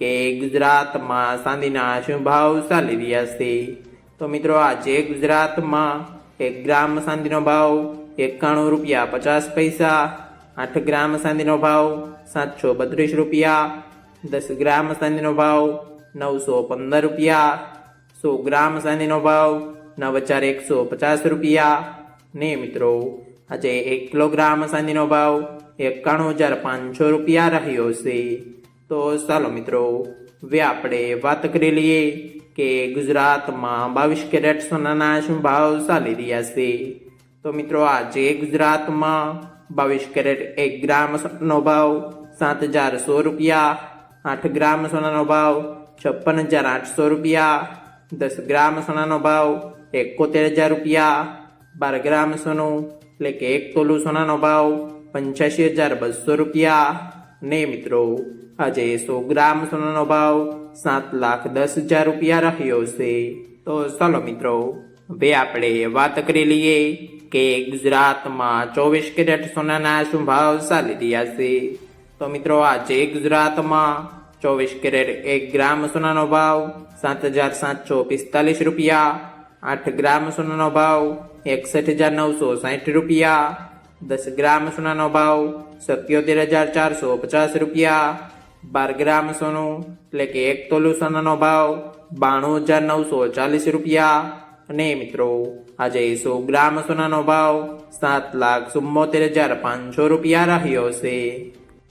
કે ગુજરાતમાં ચાંદીના શું ભાવ ચાલી રહ્યા છે? તો મિત્રો, આજે ગુજરાતમાં એક ગ્રામ ચાંદીનો ભાવ એકાણું રૂપિયા પચાસ પૈસા, આઠ ગ્રામ ચાંદીનો ભાવ સાતસો બત્રીસ રૂપિયા, દસ ગ્રામ ચાંદીનો ભાવ નવસો પંદર રૂપિયા, સો ગ્રામ ચાંદીનો ભાવ નવ હજાર એકસો પચાસ રૂપિયા. ને મિત્રો, આજે એક કિલોગ્રામ ચાંદીનો ભાવ એકાણું હજાર પાંચસો રૂપિયા રહ્યો છે. તો ચાલો મિત્રો, હવે આપણે વાત કરી લઈએ કે ગુજરાતમાં બાવીસ કેરેટ સોનાના શું ભાવ ચાલી રહ્યા છે. તો મિત્રો, આજે ગુજરાતમાં બાવીસ કેરેટ એક ગ્રામ સોનાનો ભાવ સાત હજાર સો રૂપિયા, આઠ ગ્રામ સોનાનો ભાવ છપ્પન હજાર આઠસો રૂપિયા, દસ ગ્રામ સોનાનો ભાવ એકોતેર હજાર રૂપિયા, બાર ગ્રામ સોનું એટલે કે એક તોલું સોનાનો ભાવ પંચ્યાસી હજાર બસો રૂપિયા ને મિત્રો, આજે સો ગ્રામ સોનાનો ભાવ સાત લાખ દસ હજાર રૂપિયા રહ્યો છે. તો ચાલો મિત્રો, હવે આપણે વાત કરી લઈએ કે ગુજરાતમાં ચોવીસ કેરેટ સોનાના શું ભાવ ચાલી રહ્યા છે. તો મિત્રો, આજે ગુજરાતમાં ચોવીસ કેરેટ એક ગ્રામ સોનાનો ભાવ સાત હજાર સાતસો પિસ્તાલીસ રૂપિયા, આઠ ગ્રામ સોનાનો ભાવ એકસઠ હજાર નવસો સાઠ રૂપિયા દસ ગ્રામ સોનાનો ભાવ સત્યોતેર હજાર ચારસો પચાસ રૂપિયા. બાર ગ્રામ સોનું એટલે કે એક તોલું સોનાનો ભાવ બાણું હજાર નવસો ચાલીસ રૂપિયા. અને મિત્રો, આજે સો ગ્રામ સોનાનો ભાવ સાત લાખ ચુમ્મોતેર હજાર પાંચસો રૂપિયા રહ્યો છે.